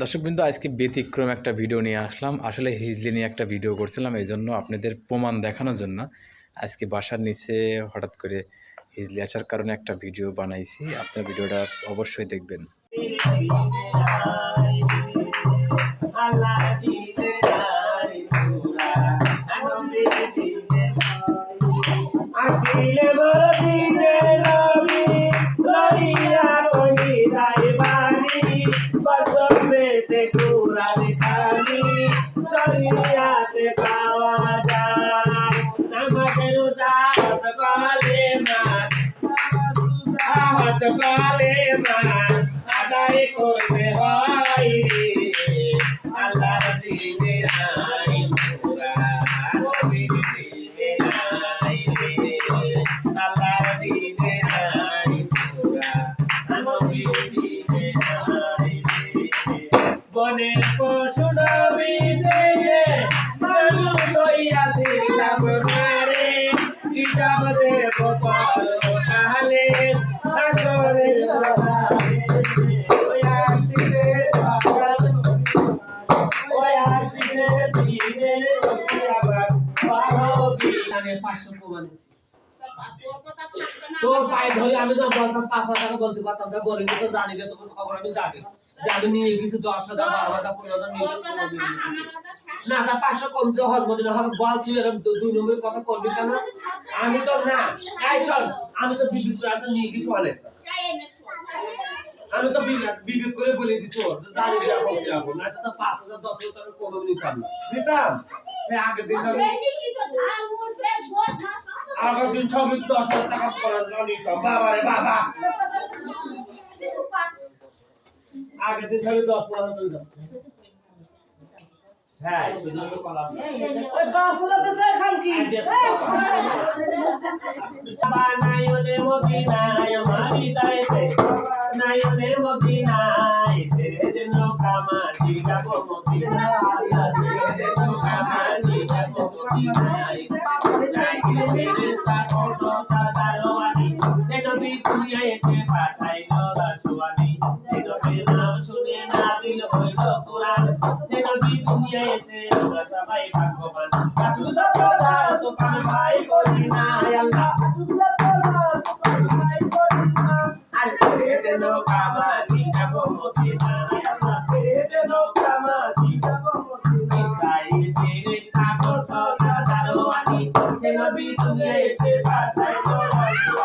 দর্শকবৃন্দ, আজকে ব্যতিক্রম একটা ভিডিও নিয়ে আসলাম। আসলে হিজলি নিয়ে একটা ভিডিও করছিলাম এই জন্য আপনাদের প্রমাণ দেখানোর জন্য। আজকে বাসার নিচে হঠাৎ করে হিজলি আসার কারণে একটা ভিডিও বানাইছি। আপনার ভিডিওটা অবশ্যই দেখবেন। আসিলে বদবেতে কুরানি খানি শরিয়াতে পাওয়া যায় নামাজের উজাত পালে মান আহাত পালে কি যাব দেব কালে প্রভাবে। ওই ওই আবার পাঁচশো প্রমাণ তোর পায়ে ধরে আমি তো বলতাম পাঁচ হাজার টাকা বলতে পারতাম না বলি তো জানি যে তোর খবর আমি জানি। আমি নিয়ে গেছি দশ হাজার বারো হাজার পনেরো হাজার নিয়ে গেছি কোনোদিন নিয়ে গেছি। না না পাঁচশো কম তো হজম দিন হবে বল তুই এরকম দু- দুই নম্বরের কথা করবি কেন? আমি তো না এই শোন আমি তো বিবিধ করে তো নিয়ে গেছি অনেক আমি তো বিবেক করে বলে দিচ্ছি ওর যে জানি যাব কি যাব? না তো পাঁচ হাজার দশ হাজার টাকা কোনো নিতাম নিতাম আগের দিন আগের দিন ছবি দশ হাজার টাকা করার নিতাম বাবা। রে বাবা আগের দিন ছবি দশ পনেরো হাজার নিতাম হ্যাঁ ওই পাঁচ হাজার দেশে খান কি মদিনায় মারি দাইতে মদিনায় কামাজি যাব মদিনায় কামাজি যাব মদিনায়। এসে পাঠাইল রাসওয়ানি কোরআন যেন বি দুনিয়া এসে আমরা সবাই ভাগ্যবান রাসূল তো তার তো কাম ভাই করি না আল্লাহ আর ছেড়ে দেন কামাজি যাব মদিনায় আল্লাহ ছেড়ে দেন কামাজি যাব মদিনায় ইসরাইল ফেরেশতা করতো তাদারওয়ানি সে নবী দুনিয়া এসে পাঠাইল রাসওয়ানি